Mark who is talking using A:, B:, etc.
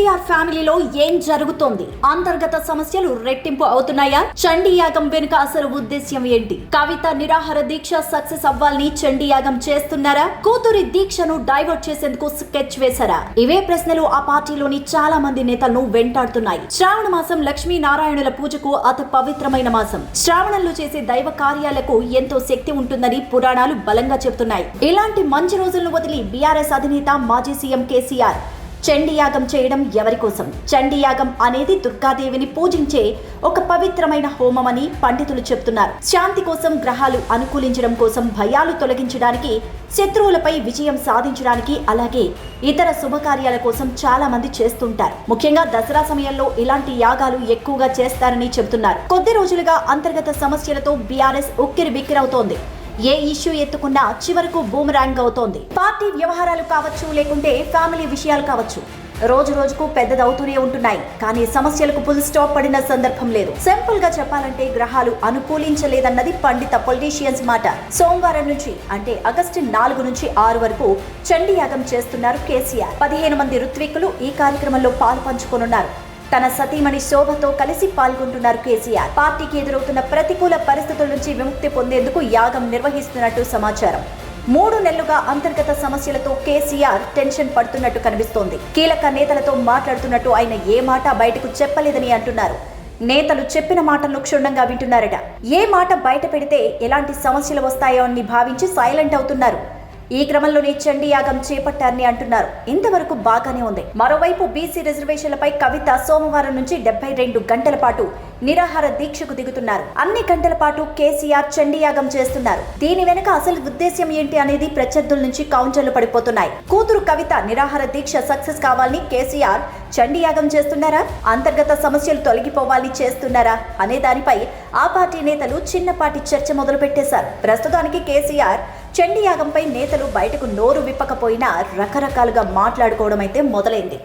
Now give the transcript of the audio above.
A: కేసీఆర్ ఫ్యామిలీలో ఏం జరుగుతోంది? అంతర్గత సమస్యలు రెట్టింపు అవుతున్నాయా? చండీ యాగం వెనుక అసలు ఉద్దేశ్యం ఏంటి? కవిత నిరాహార దీక్ష సక్సెస్ అవ్వాలని చండీ యాగం చేస్తున్నారా? కూతురి దీక్షను డైవర్ట్ చేసేందుకు స్కెచ్ వేశారా? ఇవే ప్రశ్నలు ఆ పార్టీలోని చాలా మంది నేతలను వెంటాడుతున్నాయి. శ్రావణ మాసం లక్ష్మీ నారాయణుల పూజకు అతి పవిత్రమైన మాసం. శ్రావణంలో చేసే దైవ కార్యాలకు ఎంతో శక్తి ఉంటుందని పురాణాలు బలంగా చెబుతున్నాయి. ఇలాంటి మంచి రోజులను వదిలి బీఆర్ఎస్ అధినేత మాజీ సీఎం కేసీఆర్ చండీయాగం చేయడం ఎవరి కోసం? చండీయాగం అనేది దుర్గాదేవిని పూజించే ఒక పవిత్రమైన హోమమని పండితులు చెప్తున్నారు. శాంతి కోసం గ్రహాలు అనుకూలించడం కోసం భయాలు తొలగించడానికి శత్రువులపై విజయం సాధించడానికి అలాగే ఇతర శుభకార్యాల కోసం చాలా మంది చేస్తుంటారు. ముఖ్యంగా దసరా సమయంలో ఇలాంటి యాగాలు ఎక్కువగా చేస్తారని చెబుతున్నారు. కొద్ది రోజులుగా అంతర్గత సమస్యలతో బీఆర్ఎస్ ఉక్కిరి బిక్కిరవుతోంది. ఏ ఇష్యూ ఎత్తుకున్నా చివరకు బూమరాంగ్ అవుతోంది. పార్టీ వ్యవహారాలు కావచ్చు లేకుంటే ఫ్యామిలీ విషయాలు కావచ్చు. రోజు రోజుకు పెద్దదవుతూనే ఉంటున్నాయి. కానీ సమస్యలకు ఫుల్ స్టాప్ పడిన సందర్భం లేదు. సింపుల్గా చెప్పాలంటే గ్రహాలు అనుకూలించలేదన్నది పండిత పొలిటీషియన్స్ మాట. సోమవారం నుంచి అంటే ఆగస్టు నాలుగు నుంచి ఆరు వరకు చండీ యాగం చేస్తున్నారు కేసీఆర్. పదిహేను మంది ఋత్వికులు ఈ కార్యక్రమంలో పాలు పంచుకోనున్నారు. తన సతీమణి శోభతో కలిసి పాల్గొంటున్నారు కేసీఆర్. పార్టీకి ఎదురవుతున్న ప్రతికూల పరిస్థితుల నుంచి విముక్తి పొందేందుకు యాగం నిర్వహిస్తున్నట్టు సమాచారం. మూడు నెలలుగా అంతర్గత సమస్యలతో కేసీఆర్ టెన్షన్ పడుతున్నట్టు కనిపిస్తోంది. కీలక నేతలతో మాట్లాడుతున్నట్టు ఆయన ఏ మాట బయటకు చెప్పలేదని అంటున్నారు. నేతలు చెప్పిన మాటలను క్షుణ్ణంగా వింటున్నారట. ఏ మాట బయట పెడితే ఎలాంటి సమస్యలు వస్తాయో అని భావించి సైలెంట్ అవుతున్నారు. ఈ క్రమంలోనే చండీ యాగం చేపట్టారని అంటున్నారు. ఇంతవరకు బాగానే ఉంది. మరోవైపు బీసీ రిజర్వేషన్లపై కవిత సోమవారం నుంచి డెబ్బై రెండు గంటల పాటు నిరాహార దీక్షకు దిగుతున్నారు. అన్ని గంటల పాటు కేసీఆర్ చండీయాగం చేస్తున్నారు. దీని వెనుక అసలు ఉద్దేశ్యం ఏంటి అనేది ప్రత్యర్థుల నుంచి కౌంటర్లు పడిపోతున్నాయి. కూతురు కవిత నిరాహార దీక్ష సక్సెస్ కావాలని కేసీఆర్ చండీయాగం చేస్తున్నారా? అంతర్గత సమస్యలు తొలగిపోవాలని చేస్తున్నారా? అనే దానిపై ఆ పార్టీ నేతలు చిన్నపాటి చర్చ మొదలుపెట్టేశారు. ప్రస్తుతానికి కేసీఆర్ చండీయాగంపై నేతలు బయటకు నోరు విప్పకపోయినా రకరకాలుగా మాట్లాడుకోవడం అయితే మొదలైంది.